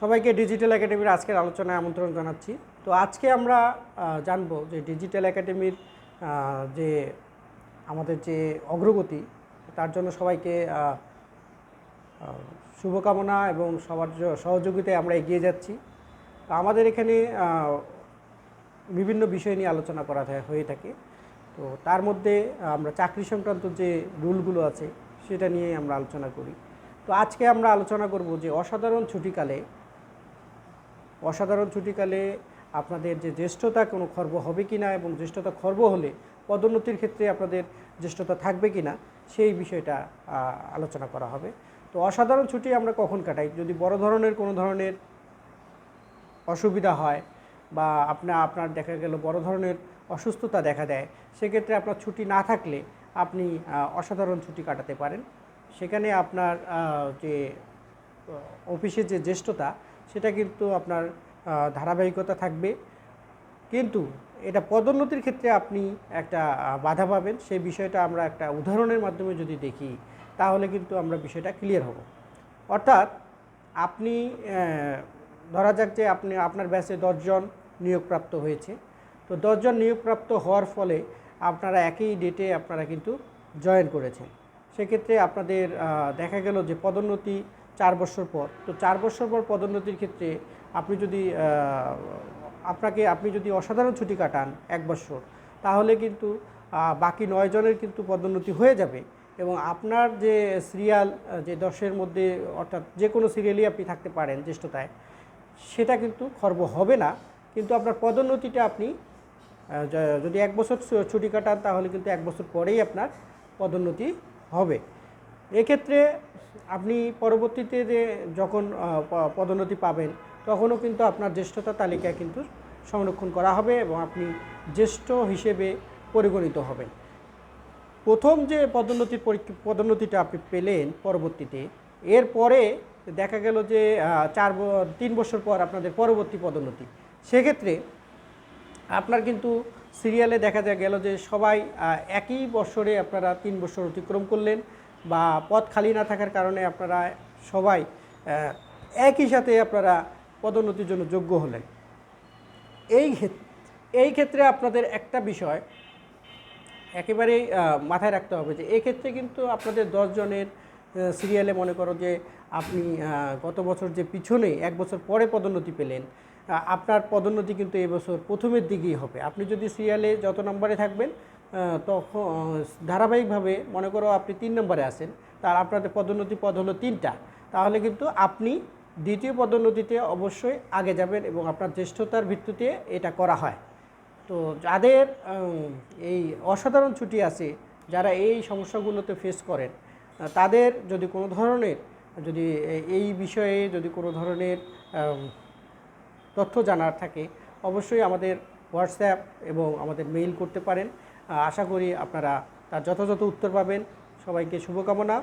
সবাইকে ডিজিটাল একাডেমির আজকের আলোচনায় আমন্ত্রণ জানাচ্ছি। তো আজকে আমরা জানব যে ডিজিটাল একাডেমির যে আমাদের যে অগ্রগতি, তার জন্য সবাইকে শুভকামনা এবং সবার সহযোগিতায় আমরা এগিয়ে যাচ্ছি। তো আমাদের এখানে বিভিন্ন বিষয় নিয়ে আলোচনা করা হয়ে থাকে। তো তার মধ্যে আমরা চাকরি সংক্রান্ত যে রুলগুলো আছে, সেটা নিয়ে আমরা আলোচনা করি। তো আজকে আমরা আলোচনা করব যে অসাধারণ ছুটিকালে অসাধারণ ছুটিকালে আপনাদের যে জ্যেষ্ঠতা, কোনো খর্ব হবে কি না এবং জ্যেষ্ঠতা খর্ব হলে পদোন্নতির ক্ষেত্রে আপনাদের জ্যেষ্ঠতা থাকবে কি না, সেই বিষয়টা আলোচনা করা হবে। তো অসাধারণ ছুটি আমরা কখন কাটাই? যদি বড় ধরনের কোনো ধরনের অসুবিধা হয় বা আপনার আপনার দেখা গেল বড় ধরনের অসুস্থতা দেখা দেয়, সেক্ষেত্রে আপনার ছুটি না থাকলে আপনি অসাধারণ ছুটি কাটাতে পারেন। সেখানে আপনার যে, অফিসের যে জ্যেষ্ঠতা সেটা কিন্তু আপনার ধারাবাহিকতা থাকবে। কিন্তু এটা পদোন্নতির ক্ষেত্রে আপনি একটা বাধা পাবেন। সেই বিষয়টা আমরা একটা উদাহরণের মাধ্যমে যদি দেখি, তাহলে কিন্তু আমরা বিষয়টা ক্লিয়ার হব। অর্থাৎ আপনি ধরা যাক যে আপনি, আপনার ব্যাচে দশজন নিয়োগপ্রাপ্ত হয়েছে। তো দশজন নিয়োগপ্রাপ্ত হওয়ার ফলে আপনারা একই ডেটে আপনারা কিন্তু জয়েন করেছেন। সেক্ষেত্রে আপনাদের দেখা গেল যে পদোন্নতি চার বছর পর। তো চার বছর পর পদোন্নতির ক্ষেত্রে আপনি যদি আপনাকে, আপনি যদি অসাধারণ ছুটি কাটান এক বছর, তাহলে কিন্তু বাকি নয় জনের কিন্তু পদোন্নতি হয়ে যাবে। এবং আপনার যে সিরিয়াল যে দশের মধ্যে, অর্থাৎ যে কোনো সিরিয়ালই আপনি থাকতে পারেন জ্যেষ্ঠতায়, সেটা কিন্তু খর্ব হবে না। কিন্তু আপনার পদোন্নতিটা আপনি যদি এক বছর ছুটি কাটান, তাহলে কিন্তু এক বছর পরেই আপনার পদোন্নতি হবে। এক্ষেত্রে আপনি পরবর্তীতে যে যখন পদোন্নতি পাবেন, তখনও কিন্তু আপনার জ্যেষ্ঠতা তালিকায় কিন্তু সংরক্ষণ করা হবে এবং আপনি জ্যেষ্ঠ হিসেবে পরিগণিত হবেন। প্রথম যে পদোন্নতির পদোন্নতিটা আপনি পেলেন পরবর্তীতে এরপরে দেখা গেল যে চার তিন বছর পর আপনাদের পরবর্তী পদোন্নতি। সেক্ষেত্রে আপনার কিন্তু সিরিয়ালে দেখা যায় গেল যে সবাই একই বছরে আপনারা তিন বছর অতিক্রম করলেন বা পদ খালি না থাকার কারণে আপনারা সবাই একই সাথে আপনারা পদোন্নতির জন্য যোগ্য হলেন। এই এই ক্ষেত্রে আপনাদের একটা বিষয় একেবারেই মাথায় রাখতে হবে যে এক্ষেত্রে কিন্তু আপনাদের দশজনের সিরিয়ালে মনে করো যে আপনি গত বছর যে পিছনে এক বছর পরে পদোন্নতি পেলেন আপনার পদোন্নতি কিন্তু এবছর প্রথমের দিকেই হবে। আপনি যদি সিরিয়ালে যত নম্বরে থাকবেন তখন ধারাবাহিকভাবে মনে করো আপনি তিন নম্বরে আছেন, তার আপনাদের পদোন্নতি পদ হলো তিনটা। তাহলে কিন্তু আপনি দ্বিতীয় পদোন্নতিতে অবশ্যই আগে যাবেন এবং আপনার জ্যেষ্ঠতার ভিত্তিতে এটা করা হয়। তো যাদের এই অসাধারণ ছুটি আছে, যারা এই সমস্যাগুলোতে ফেস করেন তাদের যদি কোনো ধরনের, যদি এই বিষয়ে যদি কোনো ধরনের তথ্য জানার থাকে, অবশ্যই আমাদের হোয়াটসঅ্যাপ এবং আমাদের মেইল করতে পারেন। আশা করি আপনারা তার যথাযথ উত্তর পাবেন। সবাইকে শুভকামনা।